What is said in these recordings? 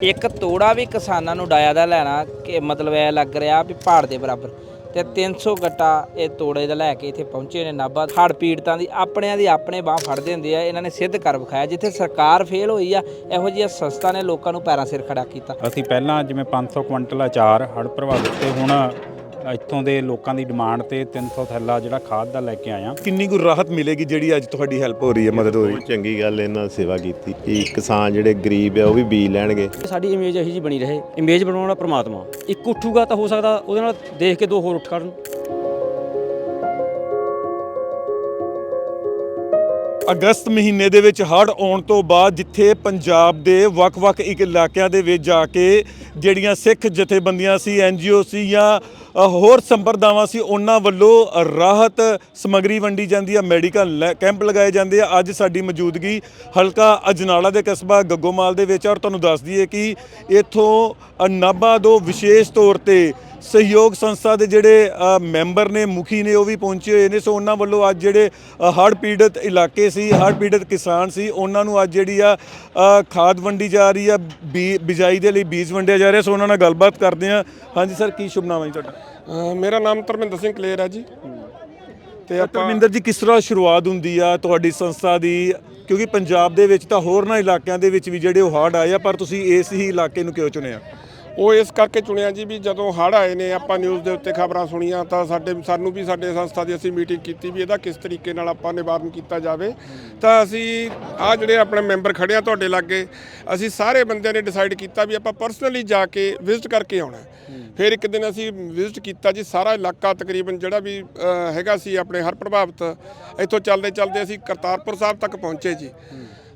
ਇੱਕ ਤੋੜਾ ਵੀ ਕਿਸਾਨਾਂ ਨੂੰ ਡਾਇਆ ਦਾ ਲੈਣਾ ਕਿ ਮਤਲਬ ਇਹ ਲੱਗ ਰਿਹਾ ਵੀ ਪਹਾੜ ਦੇ ਬਰਾਬਰ। ਤੇ 300 ਗੱਟਾ ਇਹ ਤੋੜੇ ਦਾ ਲੈ ਕੇ ਇੱਥੇ ਪਹੁੰਚੇ ਨੇ ਨਾਭਾ। ਹੜ ਪੀੜਤਾਂ ਦੀ ਆਪਣਿਆਂ ਦੀ ਆਪਣੇ ਬਾਹ ਫੜਦੇ ਹੁੰਦੇ ਆ, ਇਹਨਾਂ ਨੇ ਸਿੱਧ ਕਰ ਵਿਖਾਇਆ, ਜਿੱਥੇ ਸਰਕਾਰ ਫੇਲ ਹੋਈ ਆ, ਇਹੋ ਜਿਹੀਆਂ ਸੰਸਥਾ ਨੇ ਲੋਕਾਂ ਨੂੰ ਪੈਰਾਂ ਸਿਰ ਖੜਾ ਕੀਤਾ। ਅਸੀਂ ਪਹਿਲਾਂ ਜਿਵੇਂ 500 ਕੁਇੰਟਲ ਅਚਾਰ ਹੜ੍ਹ ਪ੍ਰਭਾਵਿਤ ਤੇ ਹੁਣ ਇੱਥੋਂ ਦੇ ਲੋਕਾਂ ਦੀ ਡਿਮਾਂਡ ਤੇ 300 ਥੈਲਾ ਜਿਹੜਾ ਖਾਦ ਦਾ ਲੈ ਕੇ ਆਇਆ। ਕਿੰਨੀ ਕੁ ਰਾਹਤ ਮਿਲੇਗੀ ਜਿਹੜੀ ਅੱਜ ਤੁਹਾਡੀ ਹੈਲਪ ਹੋ ਰਹੀ ਹੈ ਮਦਦ ਹੋ ਰਹੀ ਹੈ? ਚੰਗੀ ਗੱਲ ਇਹਨਾਂ ਨੇ ਸੇਵਾ ਕੀਤੀ। ਕਿ ਕਿਸਾਨ ਜਿਹੜੇ ਗਰੀਬ ਆ ਉਹ ਵੀ ਬੀਜ ਲੈਣਗੇ। ਸਾਡੀ ਇਮੇਜ ਇਹੀ ਜੀ ਬਣੀ ਰਹੇ। ਇਮੇਜ ਬਣਾਉਣ ਪ੍ਰਮਾਤਮਾ। ਇੱਕ ਉੱਠੂਗਾ ਤਾਂ ਹੋ ਸਕਦਾ ਉਹਦੇ ਨਾਲ ਦੇਖ ਕੇ ਦੋ ਹੋਰ ਉੱਠ ਖੜਨ। ਅਗਸਤ ਮਹੀਨੇ ਦੇ ਵਿੱਚ ਹੜ੍ਹ ਆਉਣ ਤੋਂ ਬਾਅਦ ਜਿੱਥੇ ਪੰਜਾਬ ਦੇ ਵੱਖ-ਵੱਖ ਇੱਕ ਇਲਾਕਿਆਂ ਦੇ ਵਿੱਚ ਜਾ ਕੇ ਜਿਹੜੀਆਂ ਸਿੱਖ ਜਥੇਬੰਦੀਆਂ ਸੀ ਐਨਜੀਓ ਸੀ ਜਾਂ ਹੋਰ ਸੰਪਰਦਾਵਾਂ ਸੀ, ਉਹਨਾਂ ਵੱਲੋਂ ਰਾਹਤ ਸਮਗਰੀ ਵੰਡੀ ਜਾਂਦੀ ਆ, ਮੈਡੀਕਲ ਕੈਂਪ ਲਗਾਏ ਜਾਂਦੇ ਆ। ਅੱਜ ਸਾਡੀ ਮੌਜੂਦਗੀ ਹਲਕਾ ਅਜਨਾਲਾ ਦੇ ਕਸਬਾ ਗੱਗੋਮਾਲ ਦੇ ਵਿੱਚ ਔਰ ਤੁਹਾਨੂੰ ਦੱਸ ਦਈਏ ਕਿ ਇੱਥੋਂ ਨਾਭਾ ਤੋਂ ਵਿਸ਼ੇਸ਼ ਤੌਰ ਤੇ ਸਹਿਯੋਗ ਸੰਸਥਾ ਦੇ ਜਿਹੜੇ ਮੈਂਬਰ ਨੇ ਮੁਖੀ ਨੇ ਉਹ ਵੀ ਪਹੁੰਚੇ ਹੋਏ ਨੇ। ਸੋ ਉਹਨਾਂ ਵੱਲੋਂ ਅੱਜ ਜਿਹੜੇ ਹੜ੍ਹ ਪੀੜਤ ਇਲਾਕੇ ਸੀ ਹੜ੍ਹ ਪੀੜਤ ਕਿਸਾਨ ਸੀ ਉਹਨਾਂ ਨੂੰ ਅੱਜ ਜਿਹੜੀ ਆ ਖਾਦ ਵੰਡੀ ਜਾ ਰਹੀ ਆ ਬੀ- ਬਿਜਾਈ ਦੇ ਲਈ ਬੀਜ ਵੰਡਿਆ ਜਾ ਰਿਹਾ। ਸੋ ਉਹਨਾਂ ਨਾਲ ਗੱਲਬਾਤ ਕਰਦੇ ਆ ਹਾਂਜੀ ਸਰ ਕੀ ਸ਼ੁਭ ਨਾਮ ਹੈ ਜੀ ਤੁਹਾਡਾ? ਮੇਰਾ ਨਾਮ ਧਰਮਿੰਦਰ ਸਿੰਘ ਕਲੇਰ ਹੈ ਜੀ। ਤੇ ਆਪਾਂ ਧਰਮਿੰਦਰ ਜੀ ਕਿਸ ਤਰ੍ਹਾਂ ਸ਼ੁਰੂਆਤ ਹੁੰਦੀ ਆ ਤੁਹਾਡੀ ਸੰਸਥਾ ਦੀ? ਕਿਉਂਕਿ ਪੰਜਾਬ ਦੇ ਵਿੱਚ ਤਾਂ ਹੋਰਨਾਂ ਇਲਾਕਿਆਂ ਦੇ ਵਿੱਚ ਵੀ ਜਿਹੜੇ ਉਹ ਹੜ੍ਹ ਆਏ ਆ ਪਰ ਤੁਸੀਂ ਇਸ ਹੀ ਇਲਾਕੇ ਨੂੰ ਕਿਉਂ ਚੁਣਿਆ? ਉਹ ਇਸ ਕਰਕੇ ਚੁਣਿਆ ਜੀ ਵੀ ਜਦੋਂ ਹੜ੍ਹ ਆਏ ਨੇ, ਆਪਾਂ ਨਿਊਜ਼ ਦੇ ਉੱਤੇ ਖਬਰਾਂ ਸੁਣੀਆਂ ਤਾਂ ਸਾਡੇ, ਸਾਨੂੰ ਵੀ ਸਾਡੇ ਸੰਸਥਾ ਦੀ ਅਸੀਂ ਮੀਟਿੰਗ ਕੀਤੀ ਵੀ ਇਹਦਾ ਕਿਸ ਤਰੀਕੇ ਨਾਲ ਆਪਾਂ ਨਿਵਾਰਨ ਕੀਤਾ ਜਾਵੇ। ਤਾਂ ਅਸੀਂ ਆ ਜਿਹੜੇ ਆਪਣੇ ਮੈਂਬਰ ਖੜੇ ਆ ਤੁਹਾਡੇ ਲਾਗੇ, ਅਸੀਂ ਸਾਰੇ ਬੰਦਿਆਂ ਨੇ ਡਿਸਾਈਡ ਕੀਤਾ ਵੀ ਆਪਾਂ ਪਰਸਨਲੀ ਜਾ ਕੇ ਵਿਜ਼ਿਟ ਕਰਕੇ ਆਉਣਾ। ਫਿਰ ਇੱਕ ਦਿਨ ਅਸੀਂ ਵਿਜ਼ਿਟ ਕੀਤਾ ਜੀ, ਸਾਰਾ ਇਲਾਕਾ ਤਕਰੀਬਨ ਜਿਹੜਾ ਵੀ ਹੈਗਾ ਸੀ ਆਪਣੇ ਹਰ ਪ੍ਰਭਾਵਿਤ, ਇੱਥੋਂ ਚੱਲਦੇ ਚੱਲਦੇ ਅਸੀਂ ਕਰਤਾਰਪੁਰ ਸਾਹਿਬ ਤੱਕ ਪਹੁੰਚੇ ਜੀ।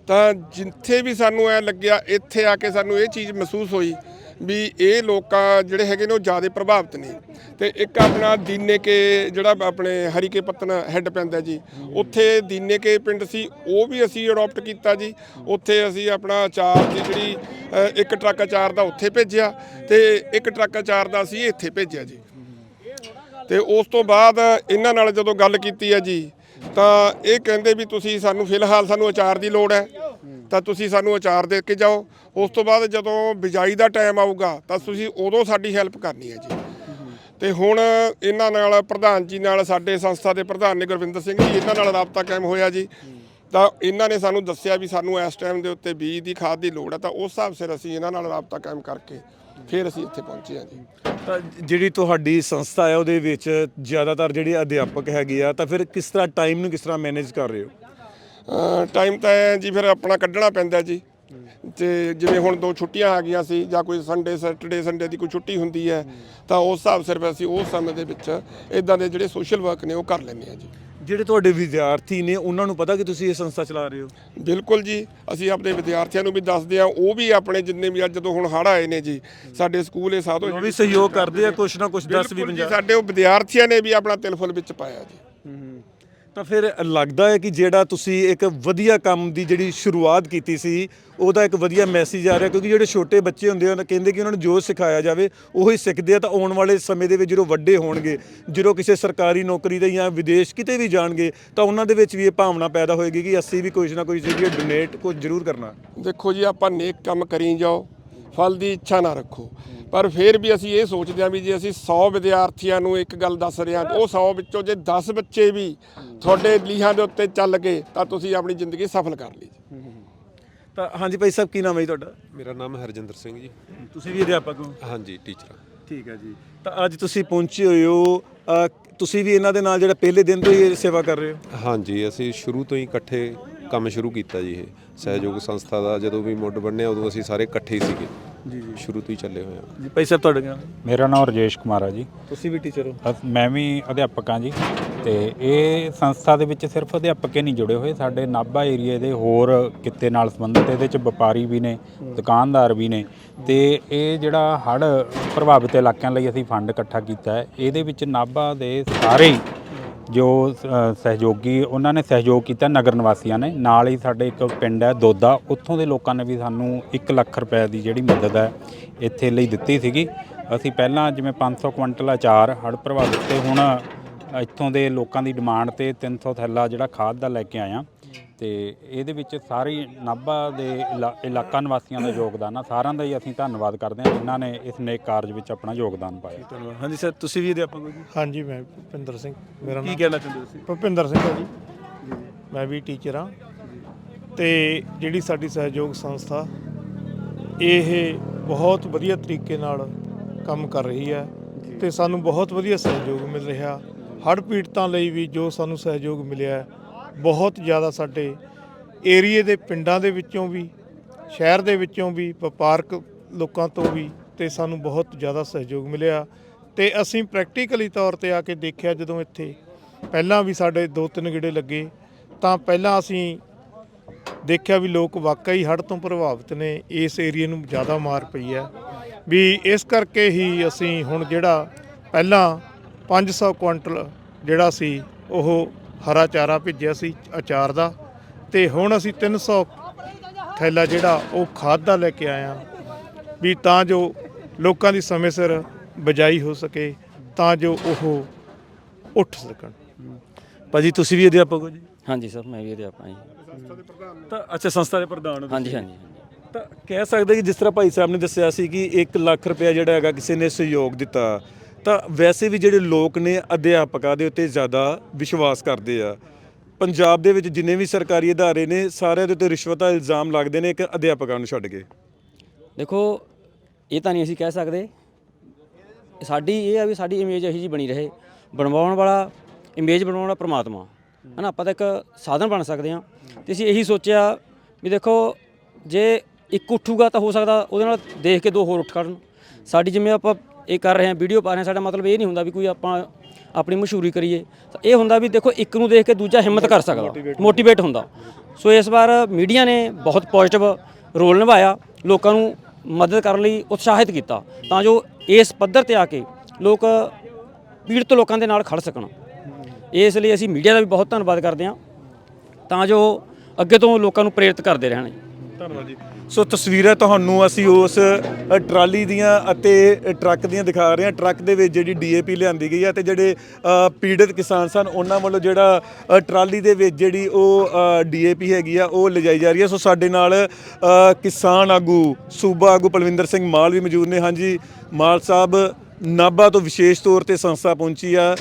ਤਾਂ ਜਿੱਥੇ ਵੀ ਸਾਨੂੰ ਐ ਲੱਗਿਆ, ਇੱਥੇ ਆ ਕੇ ਸਾਨੂੰ ਇਹ ਚੀਜ਼ ਮਹਿਸੂਸ ਹੋਈ ਵੀ ਇਹ ਲੋਕਾਂ ਜਿਹੜੇ ਹੈਗੇ ਨੇ ਉਹ ਜ਼ਿਆਦਾ ਪ੍ਰਭਾਵਿਤ ਨੇ। ਤੇ ਇੱਕ ਆਪਣਾ ਦੀਨੇ ਕੇ ਜਿਹੜਾ ਆਪਣੇ ਹਰੀਕੇ ਪੱਤਨ ਹੈੱਡ ਪੈਂਦਾ ਜੀ ਉੱਥੇ ਦੀਨੇ ਕੇ ਪਿੰਡ ਸੀ ਉਹ ਵੀ ਅਸੀਂ ਅਡਾਪਟ ਕੀਤਾ ਜੀ। ਉੱਥੇ ਅਸੀਂ ਆਪਣਾ ਅਚਾਰ ਦੀ ਜਿਹੜੀ ਅ, ਇੱਕ ਟਰੱਕ ਅਚਾਰ ਦਾ ਉੱਥੇ ਭੇਜਿਆ ਤੇ ਇੱਕ ਟਰੱਕ ਅਚਾਰ ਦਾ ਅਸੀਂ ਇੱਥੇ ਭੇਜਿਆ ਜੀ। ਤੇ ਉਸ ਤੋਂ ਬਾਅਦ ਇਹਨਾਂ ਨਾਲ ਜਦੋਂ ਗੱਲ ਕੀਤੀ ਹੈ ਜੀ ਤਾਂ ਇਹ ਕਹਿੰਦੇ ਵੀ ਤੁਸੀਂ ਸਾਨੂੰ ਫਿਲਹਾਲ ਸਾਨੂੰ ਅਚਾਰ ਦੀ ਲੋੜ ਹੈ। ਤਾਂ ਤੁਸੀਂ ਸਾਨੂੰ ਅਚਾਰ ਦੇ ਕੇ ਜਾਓ। ਉਸ ਤੋਂ ਬਾਅਦ ਜਦੋਂ ਬਿਜਾਈ ਦਾ ਟਾਈਮ ਆਊਗਾ, ਤਾਂ ਤੁਸੀਂ ਉਦੋਂ ਸਾਡੀ ਹੈਲਪ ਕਰਨੀ ਹੈ ਜੀ। ਤੇ ਹੁਣ ਇਹਨਾਂ ਨਾਲ ਪ੍ਰਧਾਨ ਜੀ ਨਾਲ, ਸਾਡੇ ਸੰਸਥਾ ਦੇ ਪ੍ਰਧਾਨ ਨੇ ਗੁਰਵਿੰਦਰ ਸਿੰਘ ਜੀ, ਇਹਨਾਂ ਨਾਲ ਰਾਬਤਾ ਕਾਇਮ ਹੋਇਆ ਜੀ। ਤਾਂ ਇਹਨਾਂ ਨੇ ਸਾਨੂੰ ਦੱਸਿਆ ਵੀ ਸਾਨੂੰ ਇਸ ਟਾਈਮ ਦੇ ਉੱਤੇ ਬੀਜ ਦੀ ਖਾਦ ਦੀ ਲੋੜ ਹੈ, ਤਾਂ ਉਸ ਹਿਸਾਬ ਸਿਰ ਅਸੀਂ ਇਹਨਾਂ ਨਾਲ ਰਾਬਤਾ ਕਾਇਮ ਕਰਕੇ ਫਿਰ ਅਸੀਂ ਇੱਥੇ ਪਹੁੰਚੇ ਹਾਂ ਜੀ। ਤਾਂ ਜਿਹੜੀ ਤੁਹਾਡੀ ਸੰਸਥਾ ਹੈ, ਉਹਦੇ ਵਿੱਚ ਜ਼ਿਆਦਾਤਰ ਜਿਹੜੇ ਅਧਿਆਪਕ ਹੈਗੇ ਆ, ਤਾਂ ਫਿਰ ਕਿਸ ਤਰ੍ਹਾਂ ਟਾਈਮ ਨੂੰ ਕਿਸ ਤਰ੍ਹਾਂ ਮੈਨੇਜ ਕਰ ਰਹੇ ਹੋ? ਟਾਈਮ ਤਾਂ ਐਂ ਜੀ ਫਿਰ ਆਪਣਾ ਕੱਢਣਾ ਪੈਂਦਾ ਜੀ। ਤੇ ਜਿਵੇਂ ਹੁਣ ਦੋ ਛੁੱਟੀਆਂ ਆ ਗਈਆਂ ਸੀ ਜਾਂ ਕੋਈ ਸੰਡੇ ਸੈਟਰਡੇ ਸੰਡੇ ਦੀ ਕੋਈ ਛੁੱਟੀ ਹੁੰਦੀ ਹੈ ਤਾਂ ਉਸ ਹਿਸਾਬ ਸਿਰ ਅਸੀਂ ਉਸ ਸਮੇਂ ਦੇ ਵਿੱਚ ਇਦਾਂ ਦੇ ਜਿਹੜੇ ਸੋਸ਼ਲ ਵਰਕ ਨੇ ਉਹ ਕਰ ਲੈਂਦੇ ਆ ਜੀ। ਜਿਹੜੇ ਤੁਹਾਡੇ ਵਿਦਿਆਰਥੀ ਨੇ ਉਹਨਾਂ ਨੂੰ ਪਤਾ ਕਿ ਤੁਸੀਂ ਇਹ ਸੰਸਥਾ ਚਲਾ ਰਹੇ ਹੋ? ਬਿਲਕੁਲ ਜੀ। ਅਸੀਂ ਆਪਣੇ ਵਿਦਿਆਰਥੀਆਂ ਨੂੰ ਵੀ ਦੱਸਦੇ ਆ ਉਹ ਵੀ ਆਪਣੇ ਜਿੰਨੇ ਵੀ ਅੱਜ ਜਦੋਂ ਹੁਣ ਹੜ੍ਹ ਆਏ ਨੇ ਜੀ ਸਾਡੇ ਸਕੂਲ ਇਹ ਸਾਧੋ ਉਹ ਵੀ ਸਹਿਯੋਗ ਕਰਦੇ ਆ ਕੁਛ ਨਾ ਕੁਛ 10 ਵੀ ਬਿਲਕੁਲ ਜੀ, 50 ਸਾਡੇ ਉਹ ਵਿਦਿਆਰਥੀਆਂ ਨੇ ਵੀ ਆਪਣਾ ਤਿਲ ਫੁੱਲ ਵਿੱਚ ਪਾਇਆ ਜੀ। ਤਾਂ ਫਿਰ ਲੱਗਦਾ ਹੈ ਕਿ ਜਿਹੜਾ ਤੁਸੀਂ ਇੱਕ ਵਧੀਆ ਕੰਮ ਦੀ ਜਿਹੜੀ ਸ਼ੁਰੂਆਤ ਕੀਤੀ ਸੀ, ਉਹਦਾ ਇੱਕ ਵਧੀਆ ਮੈਸੇਜ ਆ ਰਿਹਾ, ਕਿਉਂਕਿ ਜਿਹੜੇ ਛੋਟੇ ਬੱਚੇ ਹੁੰਦੇ ਆ ਉਹ ਕਹਿੰਦੇ ਕਿ ਉਹਨਾਂ ਨੂੰ ਜੋ ਸਿਖਾਇਆ ਜਾਵੇ, ਉਹੀ ਸਿੱਖਦੇ ਆ, ਤਾਂ ਆਉਣ ਵਾਲੇ ਸਮੇਂ ਦੇ ਵਿੱਚ ਜਦੋਂ ਵੱਡੇ ਹੋਣਗੇ, ਜਦੋਂ ਕਿਸੇ ਸਰਕਾਰੀ ਨੌਕਰੀ ਦੇ ਜਾਂ ਵਿਦੇਸ਼ ਕਿਤੇ ਵੀ ਜਾਣਗੇ, ਤਾਂ ਉਹਨਾਂ ਦੇ ਵਿੱਚ ਵੀ ਇਹ ਭਾਵਨਾ ਪੈਦਾ ਹੋਏਗੀ ਕਿ ਅਸੀਂ ਵੀ ਕੁਝ ਨਾ ਕੁਝ ਜਿਹੜੀ ਡੋਨੇਟ ਕੁਝ ਜ਼ਰੂਰ ਕਰਨਾ। ਦੇਖੋ ਜੀ, ਆਪਾਂ ਨੇਕ ਕੰਮ ਕਰੀ ਜਾਓ। ਫਲ ਦੀ ਇੱਛਾ ਨਾ ਰੱਖੋ। ਪਰ ਫਿਰ ਵੀ ਅਸੀਂ ਇਹ ਸੋਚਦੇ ਹਾਂ ਵੀ ਜੇ ਅਸੀਂ 100 ਵਿਦਿਆਰਥੀਆਂ ਨੂੰ ਇੱਕ ਗੱਲ ਦੱਸ ਰਹੇ ਹਾਂ ਉਹ 100 ਵਿੱਚੋਂ ਜੇ 10 ਬੱਚੇ ਵੀ ਤੁਹਾਡੇ ਲੀਹਾਂ ਦੇ ਉੱਤੇ ਚੱਲ ਗਏ ਤਾਂ ਤੁਸੀਂ ਆਪਣੀ ਜ਼ਿੰਦਗੀ ਸਫਲ ਕਰ ਲਈ ਜੀ ਤਾਂ ਹਾਂਜੀ ਭਾਈ ਸਾਹਿਬ ਕੀ ਨਾਮ ਹੈ ਜੀ ਤੁਹਾਡਾ? ਮੇਰਾ ਨਾਮ ਹਰਜਿੰਦਰ ਸਿੰਘ ਜੀ। ਤੁਸੀਂ ਵੀ ਅਧਿਆਪਕ ਹੋ? ਹਾਂਜੀ ਟੀਚਰ। ਠੀਕ ਹੈ ਜੀ। ਤਾਂ ਅੱਜ ਤੁਸੀਂ ਪਹੁੰਚੇ ਹੋਏ ਹੋ ਤੁਸੀਂ ਵੀ ਇਹਨਾਂ ਦੇ ਨਾਲ ਜਿਹੜਾ ਪਹਿਲੇ ਦਿਨ ਤੋਂ ਹੀ ਸੇਵਾ ਕਰ ਰਹੇ ਹੋ? ਹਾਂਜੀ ਅਸੀਂ ਸ਼ੁਰੂ ਤੋਂ ਹੀ ਇਕੱਠੇ ਕੰਮ ਸ਼ੁਰੂ ਕੀਤਾ ਜੀ ਇਹ। ਸਹਿਯੋਗ ਸੰਸਥਾ ਦਾ ਜਦੋਂ ਵੀ ਮੁੱਢ ਬੰਨਿਆ ਉਦੋਂ ਅਸੀਂ ਸਾਰੇ ਇਕੱਠੇ ਹੀ ਸੀਗੇ। ਜੀ ਜੀ। ਸ਼ੁਰੂ ਤੋਂ ਹੀ ਚੱਲੇ ਹੋਏ ਹਾਂ ਜੀ ਭਾਈ ਸਾਹਿਬ ਤੁਹਾਡਾ ਨਾਮ? ਮੇਰਾ ਨਾਮ ਰਜੇਸ਼ ਕੁਮਾਰ ਆ ਜੀ। ਤੁਸੀਂ ਵੀ ਟੀਚਰ ਹੋ? ਅਸ- ਮੈਂ ਵੀ ਅਧਿਆਪਕ ਹਾਂ ਜੀ। ਤੇ ਇਹ ਸੰਸਥਾ ਦੇ ਵਿੱਚ ਸਿਰਫ ਅਧਿਆਪਕ ਹੀ ਨਹੀਂ ਜੁੜੇ ਹੋਏ। ਸਾਡੇ ਨਾਭਾ ਏਰੀਏ ਦੇ ਹੋਰ ਕਿੱਤੇ ਨਾਲ ਸੰਬੰਧਿਤ ਇਹਦੇ ਵਿੱਚ ਵਪਾਰੀ ਵੀ ਨੇ ਦੁਕਾਨਦਾਰ ਵੀ ਨੇ। ਤੇ ਇਹ ਜਿਹੜਾ ਹੜ੍ਹ ਪ੍ਰਭਾਵਿਤ ਇਲਾਕਿਆਂ ਲਈ ਅਸੀਂ ਫੰਡ ਇਕੱਠਾ ਕੀਤਾ ਹੈ ਇਹਦੇ ਵਿੱਚ ਨਾਭਾ ਦੇ ਸਾਰੇ ਹੀ ਜੋ ਅ, ਸਹਿਯੋਗੀ ਉਹਨਾਂ ਨੇ ਸਹਿਯੋਗ ਕੀਤਾ ਨਗਰ ਨਿਵਾਸੀਆਂ ਨੇ। ਨਾਲ ਹੀ ਸਾਡੇ ਇੱਕ ਪਿੰਡ ਹੈ ਦੋਦਾ। ਉੱਥੋਂ ਦੇ ਲੋਕਾਂ ਨੇ ਵੀ ਸਾਨੂੰ 1 ਲੱਖ ਰੁਪਏ ਦੀ ਜਿਹੜੀ ਮਦਦ ਹੈ ਇੱਥੇ ਲਈ ਦਿੱਤੀ ਸੀਗੀ। ਅਸੀਂ ਪਹਿਲਾਂ ਜਿਵੇਂ 500 ਕੁਇੰਟਲ ਅਚਾਰ ਹੜ੍ਹ ਪ੍ਰਭਾਵਿਤ ਤੇ ਹੁਣ ਇੱਥੋਂ ਦੇ ਲੋਕਾਂ ਦੀ ਡਿਮਾਂਡ ਤੇ 300 ਥੈਲਾ ਜਿਹੜਾ ਖਾਦ ਦਾ ਲੈ ਕੇ ਆਇਆ ਤੇ ਇਹਦੇ ਵਿੱਚ ਸਾਰੀ ਨਾਭਾ ਦੇ ਇਲਾ- ਇਲਾਕਾ ਨਿਵਾਸੀਆਂ ਦਾ ਯੋਗਦਾਨ ਆ। ਸਾਰਿਆਂ ਦਾ ਹੀ ਅਸੀਂ ਧੰਨਵਾਦ ਕਰਦੇ ਹਾਂ ਜਿਨ੍ਹਾਂ ਨੇ ਇਸ ਨੇਕ ਕਾਰਜ ਵਿੱਚ ਆਪਣਾ ਯੋਗਦਾਨ ਪਾਇਆ। ਧੰਨਵਾਦ। ਹਾਂਜੀ ਸਰ ਤੁਸੀਂ ਵੀ ਅਧਿਆਪਕ ਹੋ ਜੀ ਹਾਂਜੀ ਮੈਂ ਭੁਪਿੰਦਰ ਸਿੰਘ ਮੇਰਾ ਕੀ ਨਾਮ। ਕਹਿਣਾ ਚਾਹੁੰਦੇ ਹੋ ਤੁਸੀਂ? ਭੁਪਿੰਦਰ ਸਿੰਘ ਹੈ ਜੀ। ਮੈਂ ਵੀ ਟੀਚਰ ਹਾਂ। ਤੇ ਜਿਹੜੀ ਸਾਡੀ ਸਹਿਯੋਗ ਸੰਸਥਾ ਇਹ ਬਹੁਤ ਵਧੀਆ ਤਰੀਕੇ ਨਾਲ ਕੰਮ ਕਰ ਰਹੀ ਹੈ ਤੇ ਸਾਨੂੰ ਬਹੁਤ ਵਧੀਆ ਸਹਿਯੋਗ ਮਿਲ ਰਿਹਾ। ਹੜ੍ਹ ਪੀੜਤਾਂ ਲਈ ਵੀ ਜੋ ਸਾਨੂੰ ਸਹਿਯੋਗ ਮਿਲਿਆ ਹੈ, ਬਹੁਤ ਜ਼ਿਆਦਾ ਸਾਡੇ ਏਰੀਏ ਦੇ ਪਿੰਡਾਂ ਦੇ ਵਿੱਚੋਂ ਵੀ, ਸ਼ਹਿਰ ਦੇ ਵਿੱਚੋਂ ਵੀ, ਵਪਾਰਕ ਲੋਕਾਂ ਤੋਂ ਵੀ ਤੇ ਸਾਨੂੰ ਬਹੁਤ ਜ਼ਿਆਦਾ ਸਹਿਯੋਗ ਮਿਲਿਆ ਤੇ ਅਸੀਂ ਪ੍ਰੈਕਟੀਕਲੀ ਤੌਰ ਤੇ ਆ ਕੇ ਦੇਖਿਆ ਜਦੋਂ ਇੱਥੇ ਪਹਿਲਾਂ ਵੀ ਸਾਡੇ ਦੋ ਤਿੰਨ ਗੇੜੇ ਲੱਗੇ ਤਾਂ ਪਹਿਲਾਂ ਅਸੀਂ ਦੇਖਿਆ ਵੀ ਲੋਕ ਵਾਕਈ ਹੜ੍ਹ ਤੋਂ ਪ੍ਰਭਾਵਿਤ ਨੇ, ਇਸ ਏਰੀਏ ਨੂੰ ਜ਼ਿਆਦਾ ਮਾਰ ਪਈ ਹੈ। ਵੀ ਇਸ ਕਰਕੇ ਹੀ ਅਸੀਂ ਹੁਣ ਜਿਹੜਾ ਪਹਿਲਾਂ 500 ਕੁਇੰਟਲ ਜਿਹੜਾ ਸੀ, ਉਹ ਹਰਾ ਚਾਰਾ ਭੇਜਿਆ ਸੀ ਅਚਾਰ ਦਾ ਤੇ ਹੁਣ ਅਸੀਂ 300 ਥੈਲਾ ਜਿਹੜਾ ਉਹ ਖਾਦ ਦਾ ਲੈ ਕੇ ਹਾਂ ਵੀ ਤਾਂ ਜੋ ਲੋਕਾਂ ਦੀ ਸਮੇਂ ਸਿਰ ਬਜਾਈ ਹੋ ਸਕੇ ਤਾਂ ਜੋ ਉਹ ਉੱਠ ਸਕਣ ਭਾਜੀ ਤੁਸੀਂ ਵੀ ਅਧਿਆਪਕ ਹੋ ਜੀ ਹਾਂਜੀ ਸਰ ਮੈਂ ਵੀ ਇਹਦੇ ਆਪਾਂ ਜੀ ਤਾਂ ਅੱਛਾ ਸੰਸਥਾ ਦੇ ਪ੍ਰਧਾਨ ਹੋ। ਹਾਂਜੀ ਹਾਂਜੀ। ਤਾਂ ਕਹਿ ਸਕਦੇ ਕਿ ਜਿਸ ਤਰ੍ਹਾਂ ਭਾਈ ਸਾਹਿਬ ਨੇ ਦੱਸਿਆ ਸੀ ਕਿ 1 ਲੱਖ ਰੁਪਇਆ ਜਿਹੜਾ ਹੈਗਾ ਕਿਸੇ ਨੇ ਸਹਿਯੋਗ ਦਿੱਤਾ ਤਾਂ ਵੈਸੇ ਵੀ ਜਿਹੜੇ ਲੋਕ ਨੇ ਅਧਿਆਪਕਾਂ ਦੇ ਉੱਤੇ ਜ਼ਿਆਦਾ ਵਿਸ਼ਵਾਸ ਕਰਦੇ ਆ। ਪੰਜਾਬ ਦੇ ਵਿੱਚ ਜਿੰਨੇ ਵੀ ਸਰਕਾਰੀ ਅਦਾਰੇ ਨੇ, ਸਾਰਿਆਂ ਦੇ ਉੱਤੇ ਰਿਸ਼ਵਤ ਦਾ ਇਲਜ਼ਾਮ ਲੱਗਦੇ ਨੇ ਇੱਕ ਅਧਿਆਪਕਾਂ ਨੂੰ ਛੱਡ ਕੇ। ਦੇਖੋ, ਇਹ ਤਾਂ ਨਹੀਂ ਅਸੀਂ ਕਹਿ ਸਕਦੇ। ਸਾਡੀ ਇਹ ਆ ਵੀ ਸਾਡੀ ਇਮੇਜ ਇਹੀ ਜੀ ਬਣੀ ਰਹੇ। ਬਣਵਾਉਣ ਵਾਲਾ ਇਮੇਜ ਬਣਾਉਣ ਵਾਲਾ ਪ੍ਰਮਾਤਮਾ। ਹਨਾ, ਆਪਾਂ ਤਾਂ ਇੱਕ ਸਾਧਨ ਬਣ ਸਕਦੇ ਹਾਂ। ਤੇ ਅਸੀਂ ਇਹੀ ਸੋਚਿਆ ਵੀ ਦੇਖੋ, ਜੇ ਇੱਕ ਉੱਠੂਗਾ ਤਾਂ ਹੋ ਸਕਦਾ ਉਹਦੇ ਨਾਲ ਦੇਖ ਕੇ ਦੋ ਹੋਰ ਉੱਠ ਖੜਨ। ਸਾਡੀ ਜਿਵੇਂ ਆਪਾਂ ਇਹ ਕਰ ਰਹੇ ਹਾਂ ਵੀਡੀਓ ਪਾ ਰਹੇ ਹਾਂ ਸਾਡਾ ਮਤਲਬ ਇਹ ਨਹੀਂ ਹੁੰਦਾ ਵੀ ਕੋਈ ਆਪਾਂ ਆਪਣੀ ਮਸ਼ਹੂਰੀ ਕਰੀਏ। ਤਾਂ ਇਹ ਹੁੰਦਾ ਵੀ ਦੇਖੋ ਇੱਕ ਨੂੰ ਦੇਖ ਕੇ ਦੂਜਾ ਹਿੰਮਤ ਕਰ ਸਕਦਾ ਮੋਟੀਵੇਟ ਹੁੰਦਾ। ਸੋ ਇਸ ਵਾਰ ਮੀਡੀਆ ਨੇ ਬਹੁਤ ਪੋਜ਼ਿਟਿਵ ਰੋਲ ਨਿਭਾਇਆ ਲੋਕਾਂ ਨੂੰ ਮਦਦ ਕਰਨ ਲਈ ਉਤਸ਼ਾਹਿਤ ਕੀਤਾ ਤਾਂ ਜੋ ਇਸ ਪੱਧਰ ਤੇ ਆ ਕੇ ਲੋਕ ਪੀੜਤ ਲੋਕਾਂ ਦੇ ਨਾਲ ਖੜ ਸਕਣ। ਇਸ ਲਈ ਅਸੀਂ ਮੀਡੀਆ ਦਾ ਵੀ ਬਹੁਤ ਧੰਨਵਾਦ ਕਰਦੇ ਹਾਂ ਤਾਂ ਜੋ ਅੱਗੇ ਤੋਂ ਲੋਕਾਂ ਨੂੰ ਪ੍ਰੇਰਿਤ ਕਰਦੇ ਰਹਿਣ। ਧੰਨਵਾਦ ਜੀ। ਸੋ ਤਸਵੀਰਾਂ ਤੁਹਾਨੂੰ ਅਸੀਂ ਉਸ ਅ, ਟਰਾਲੀ ਦੀਆਂ ਅਤੇ ਟਰੱਕ ਦੀਆਂ ਦਿਖਾ ਰਹੇ ਹਾਂ। ਟਰੱਕ ਦੇ ਵਿੱਚ ਜਿਹੜੀ ਡੀਏਪੀ ਲਿਆਂਦੀ ਗਈ ਹੈ ਤੇ ਜਿਹੜੇ ਅ, ਪੀੜਤ ਕਿਸਾਨ ਸਨ ਉਹਨਾਂ ਵੱਲੋਂ ਜਿਹੜਾ ਅ, ਟਰਾਲੀ ਦੇ ਵਿੱਚ ਜਿਹੜੀ ਉਹ ਡੀਏਪੀ ਹੈਗੀ ਆ ਉਹ ਲਿਜਾਈ ਜਾ ਰਹੀ ਹੈ ਸੋ ਸਾਡੇ ਨਾਲ ਅ, ਕਿਸਾਨ ਆਗੂ ਸੂਬਾ ਆਗੂ ਪਲਵਿੰਦਰ ਸਿੰਘ ਮਾਲ ਵੀ ਮੌਜੂਦ ਨੇ। ਹਾਂਜੀ ਮਾਲ ਸਾਹਿਬ ਨਾਭਾ ਤੋਂ ਵਿਸ਼ੇਸ਼ ਤੌਰ ਤੇ ਸੰਸਥਾ ਪਹੁੰਚੀ ਆ।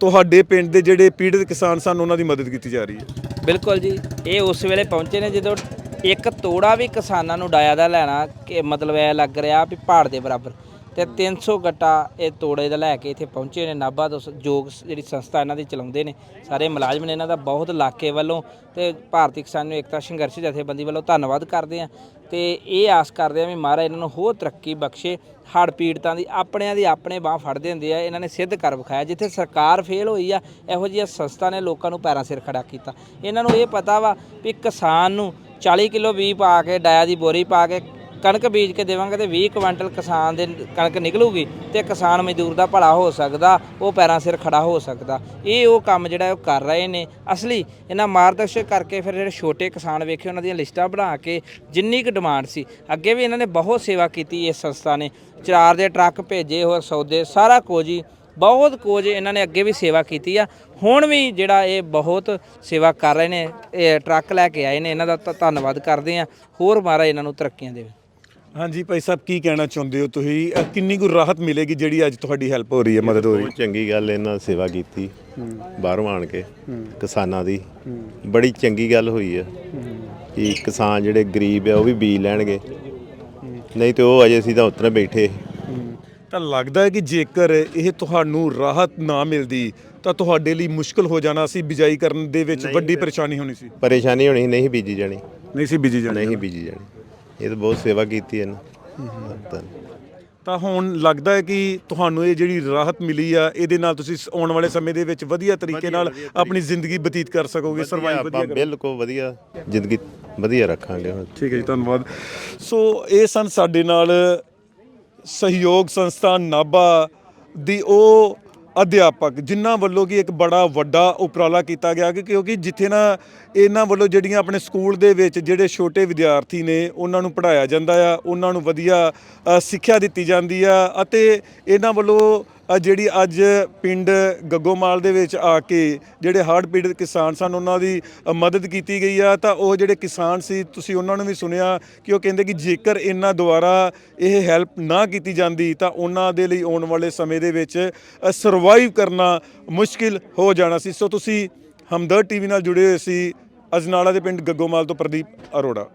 ਤੁਹਾਡੇ ਪਿੰਡ ਦੇ ਜਿਹੜੇ ਪੀੜਤ ਕਿਸਾਨ ਸਨ ਉਹਨਾਂ ਦੀ ਮਦਦ ਕੀਤੀ ਜਾ ਰਹੀ ਹੈ। ਬਿਲਕੁਲ ਜੀ। ਇਹ ਉਸ ਵੇਲੇ ਪਹੁੰਚੇ ਨੇ ਜਦੋਂ ਇੱਕ ਤੋੜਾ ਵੀ ਕਿਸਾਨਾਂ ਨੂੰ ਡਾਇਆ ਦਾ ਲੈਣਾ ਕਿ ਮਤਲਬ ਇਹ ਲੱਗ ਰਿਹਾ ਵੀ ਪਹਾੜ ਦੇ ਬਰਾਬਰ। ਤੇ 300 ਗੱਟਾ ਇਹ ਤੋੜੇ ਦਾ ਲੈ ਕੇ ਇੱਥੇ ਪਹੁੰਚੇ ਨੇ, ਨਾਭਾ ਤੋਂ ਸ- ਯੋਗ ਸ- ਜਿਹੜੀ ਸੰਸਥਾ ਇਹਨਾਂ ਦੀ ਚਲਾਉਂਦੇ ਨੇ, ਸਾਰੇ ਮੁਲਾਜ਼ਮ ਨੇ ਇਹਨਾਂ ਦਾ ਬਹੁਤ ਇਲਾਕੇ ਵੱਲੋਂ ਤੇ ਭਾਰਤੀ ਕਿਸਾਨ ਨੂੰ ਏਕਤਾ ਸੰਘਰਸ਼ ਜਥੇਬੰਦੀ ਵੱਲੋਂ ਧੰਨਵਾਦ ਕਰਦੇ ਆ ਤੇ ਇਹ ਆਸ ਕਰਦੇ ਆ ਵੀ ਮਹਾਰਾਜ ਇਹਨਾਂ ਨੂੰ ਹੋਰ ਤਰੱਕੀ ਬਖਸ਼ੇ, ਹੜ੍ਹ ਪੀੜਤਾਂ ਦੀ ਆਪਣਿਆਂ ਦੀ ਆਪਣੇ ਬਾਹ ਫੜਦੇ ਹੁੰਦੇ ਆ, ਇਹਨਾਂ ਨੇ ਸਿੱਧ ਕਰ ਵਿਖਾਇਆ, ਜਿੱਥੇ ਸਰਕਾਰ ਫੇਲ ਹੋਈ ਆ, ਇਹੋ ਜਿਹੀਆਂ ਸੰਸਥਾ ਨੇ ਲੋਕਾਂ ਨੂੰ ਪੈਰਾਂ ਸਿਰ ਖੜਾ ਕੀਤਾ। ਇਹਨਾਂ ਨੂੰ ਇਹ ਪਤਾ ਵਾ ਵੀ ਕਿਸਾਨ ਨੂੰ 40 ਕਿਲੋ ਬੀਜ ਪਾ ਕੇ, ਡਾਇਆ ਦੀ ਬੋਰੀ ਪਾ ਕੇ, ਕਣਕ ਬੀਜ ਕੇ ਦੇਵਾਂਗੇ ਤੇ 20 ਕੁਇੰਟਲ ਕਿਸਾਨ ਦੇ ਕਣਕ ਨਿਕਲੂਗੀ ਤੇ ਕਿਸਾਨ ਮਜ਼ਦੂਰ ਦਾ ਭਲਾ ਹੋ ਸਕਦਾ, ਉਹ ਪੈਰਾਂ ਸਿਰ ਖੜਾ ਹੋ ਸਕਦਾ। ਇਹ ਉਹ ਕੰਮ ਜਿਹੜਾ ਉਹ ਕਰ ਰਹੇ ਨੇ। ਅਸਲੀ ਇਹਨਾਂ ਮਾਰਗਦਰਸ਼ਕ ਕਰਕੇ ਫਿਰ ਜਿਹੜੇ ਛੋਟੇ ਕਿਸਾਨ ਵੇਖੇ ਉਹਨਾਂ ਦੀਆਂ ਲਿਸਟਾਂ ਬਣਾ ਕੇ ਜਿੰਨੀ ਕੁ ਡਿਮਾਂਡ ਸੀ, ਅੱਗੇ ਵੀ ਇਹਨਾਂ ਨੇ ਬਹੁਤ ਸੇਵਾ ਕੀਤੀ ਇਸ ਸੰਸਥਾ ਨੇ। ਚਾਰ ਦੇ ਟਰੱਕ ਭੇਜੇ ਹੋਰ ਸੌਦੇ, ਸਾਰਾ ਕੁਝ ਹੀ ਬਹੁਤ ਕੁਝ ਇਹਨਾਂ ਨੇ ਅੱਗੇ ਵੀ ਸੇਵਾ ਕੀਤੀ ਆ। ਹੁਣ ਵੀ ਜਿਹੜਾ ਇਹ ਬਹੁਤ ਸੇਵਾ ਕਰ ਰਹੇ ਨੇ ਇਹ ਟਰੱਕ ਲੈ ਕੇ ਆਏ ਨੇ ਇਹਨਾਂ ਦਾ ਤਾਂ ਧੰਨਵਾਦ ਕਰਦੇ ਆ। ਹੋਰ ਮਹਾਰਾਜ ਇਹਨਾਂ ਨੂੰ ਤਰੱਕੀਆਂ ਦੇਵੇ। ਹਾਂਜੀ ਭਾਈ ਸਾਹਿਬ ਕੀ ਕਹਿਣਾ ਚਾਹੁੰਦੇ ਹੋ ਤੁਸੀਂ? ਕਿੰਨੀ ਕੁ ਰਾਹਤ ਮਿਲੇਗੀ ਜਿਹੜੀ ਅੱਜ ਤੁਹਾਡੀ ਹੈਲਪ ਹੋ ਰਹੀ ਹੈ ਮਦਦ ਹੋ ਰਹੀ ਹੈ? ਬਹੁਤ ਚੰਗੀ ਗੱਲ ਇਹਨਾਂ ਨੇ ਸੇਵਾ ਕੀਤੀ ਬਾਹਰੋਂ ਆਣ ਕੇ ਕਿਸਾਨਾਂ ਦੀ। ਬੜੀ ਚੰਗੀ ਗੱਲ ਹੋਈ ਹੈ ਕਿ ਕਿਸਾਨ ਜਿਹੜੇ ਗਰੀਬ ਆ ਉਹ ਵੀ ਬੀਜ ਲੈਣਗੇ। ਨਹੀਂ ਤੇ ਉਹ ਅਜੇ ਅਸੀਂ ਤਾਂ ਉਤਰੇ ਬੈਠੇ। ਤਾਂ ਲੱਗਦਾ ਹੈ ਕਿ ਜੇਕਰ ਇਹ ਤੁਹਾਨੂੰ ਰਾਹਤ ਨਾ ਮਿਲਦੀ ਤਾਂ ਤੁਹਾਡੇ ਲਈ ਮੁਸ਼ਕਲ ਹੋ ਜਾਣਾ ਸੀ ਬਿਜਾਈ ਕਰਨ ਦੇ ਵਿੱਚ ਵੱਡੀ ਪਰੇਸ਼ਾਨੀ ਹੋਣੀ ਸੀ। ਪਰੇਸ਼ਾਨੀ ਹੋਣੀ ਨਹੀਂ ਬੀਜੀ ਜਾਣੀ। ਨਹੀਂ ਸੀ ਬੀਜੀ ਜਾਣੀ। ਨਹੀਂ ਬੀਜੀ ਜਾਣੀ। ਇਹ ਤਾਂ ਬਹੁਤ ਸੇਵਾ ਕੀਤੀ ਇਹਨਾਂ। ਤਾਂ ਤਾਂ ਹੁਣ ਲੱਗਦਾ ਹੈ ਕਿ ਤੁਹਾਨੂੰ ਇਹ ਜਿਹੜੀ ਰਾਹਤ ਮਿਲੀ ਆ ਇਹਦੇ ਨਾਲ ਤੁਸੀਂ ਆਉਣ ਵਾਲੇ ਸਮੇਂ ਦੇ ਵਿੱਚ ਵਧੀਆ ਤਰੀਕੇ ਨਾਲ ਆਪਣੀ ਜ਼ਿੰਦਗੀ ਬਤੀਤ ਕਰ ਸਕੋਗੇ ਸਰਵਾਈਵ ਵਧੀਆ ਆਪਾਂ ਬਿਲਕੁਲ ਵਧੀਆ ਜ਼ਿੰਦਗੀ ਵਧੀਆ ਰੱਖਾਂਗੇ ਹੁਣ। ਠੀਕ ਹੈ ਜੀ ਧੰਨਵਾਦ। ਸੋ ਇਹ ਸਨ ਸਾਡੇ ਨਾਲ ਸਹਿਯੋਗ ਸੰਸਥਾ ਨਾਭਾ ਦੀ ਉਹ ਅਧਿਆਪਕ, ਜਿਨ੍ਹਾਂ ਵੱਲੋਂ ਕਿ ਇੱਕ ਬੜਾ ਵੱਡਾ ਉਪਰਾਲਾ ਕੀਤਾ ਗਿਆ ਕਿ ਕਿਉਂਕਿ ਜਿੱਥੇ ਨਾ ਇਹਨਾਂ ਵੱਲੋਂ ਜਿਹੜੀਆਂ ਆਪਣੇ ਸਕੂਲ ਦੇ ਵਿੱਚ ਜਿਹੜੇ ਛੋਟੇ ਵਿਦਿਆਰਥੀ ਨੇ, ਉਹਨਾਂ ਨੂੰ ਪੜ੍ਹਾਇਆ ਜਾਂਦਾ ਆ, ਉਹਨਾਂ ਨੂੰ ਵਧੀਆ ਸਿੱਖਿਆ ਦਿੱਤੀ ਜਾਂਦੀ ਆ ਅਤੇ ਇਹਨਾਂ ਵੱਲੋਂ ਅ ਜਿਹੜੀ ਅੱਜ ਪਿੰਡ ਗੱਗੋਮਾਲ ਦੇ ਵਿੱਚ ਆ ਕੇ ਜਿਹੜੇ ਹੜ੍ਹ ਪੀੜਤ ਕਿਸਾਨ ਸਨ, ਉਹਨਾਂ ਦੀ ਮਦਦ ਕੀਤੀ ਗਈ ਆ, ਤਾਂ ਉਹ ਜਿਹੜੇ ਕਿਸਾਨ ਸੀ, ਤੁਸੀਂ ਉਹਨਾਂ ਨੂੰ ਵੀ ਸੁਣਿਆ ਕਿ ਉਹ ਕਹਿੰਦੇ ਕਿ ਜੇਕਰ ਇਹਨਾਂ ਦੁਆਰਾ ਇਹ ਹੈਲਪ ਨਾ ਕੀਤੀ ਜਾਂਦੀ, ਤਾਂ ਉਹਨਾਂ ਦੇ ਲਈ ਆਉਣ ਵਾਲੇ ਸਮੇਂ ਦੇ ਵਿੱਚ ਸਰਵਾਈਵ ਕਰਨਾ ਮੁਸ਼ਕਿਲ ਹੋ ਜਾਣਾ ਸੀ। ਸੋ ਤੁਸੀਂ ਹਮਦਰਦ ਟੀਵੀ ਨਾਲ ਜੁੜੇ ਹੋਏ ਸੀ, ਅਜਨਾਲਾ ਦੇ ਪਿੰਡ ਗੱਗੋਮਾਲ ਤੋਂ ਪ੍ਰਦੀਪ ਅਰੋੜਾ।